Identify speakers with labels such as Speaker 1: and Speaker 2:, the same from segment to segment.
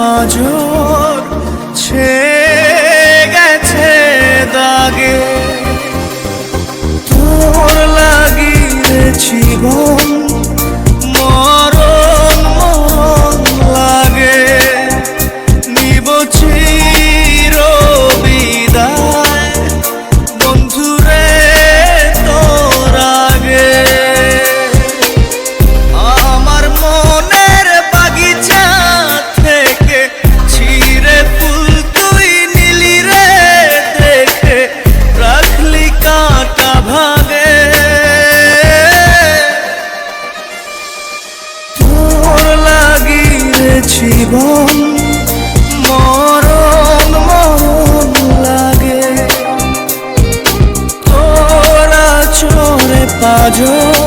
Speaker 1: পাজর ছে গেছে দাগে। তোর লাগিয়েছি জীবন Roger.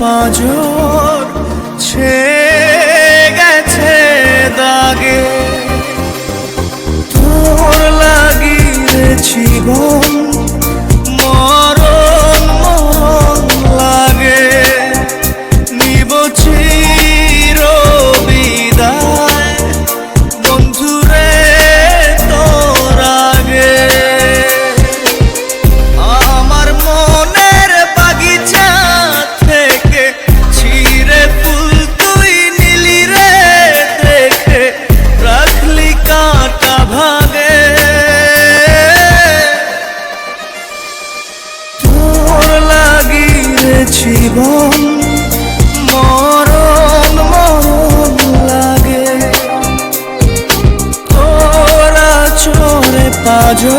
Speaker 1: পাঁজর ছে গেছে দাগে। তোর লাগিয়েছি বন্ধ 맞아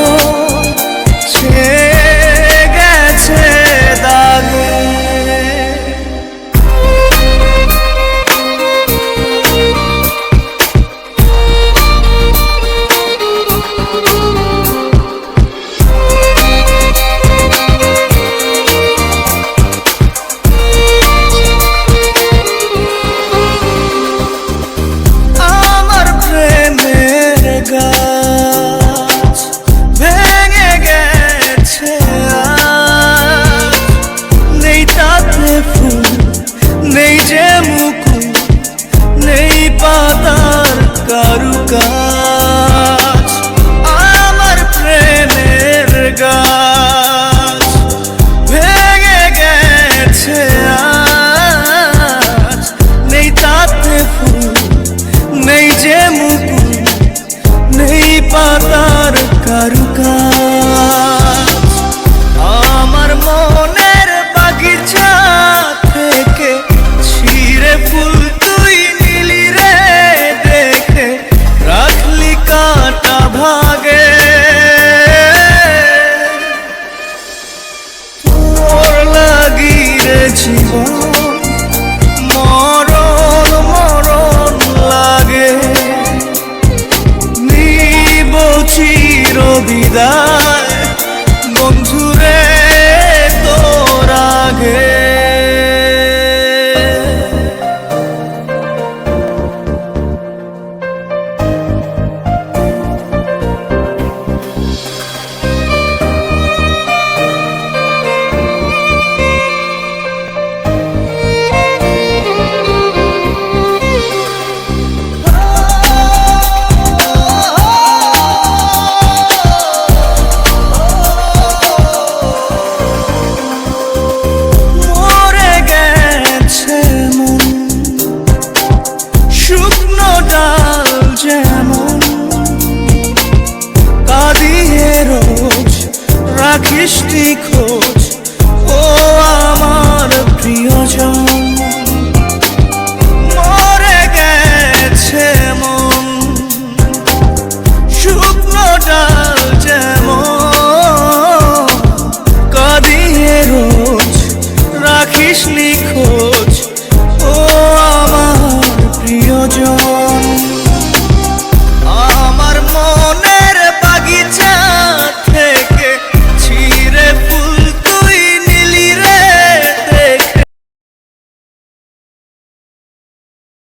Speaker 1: vida.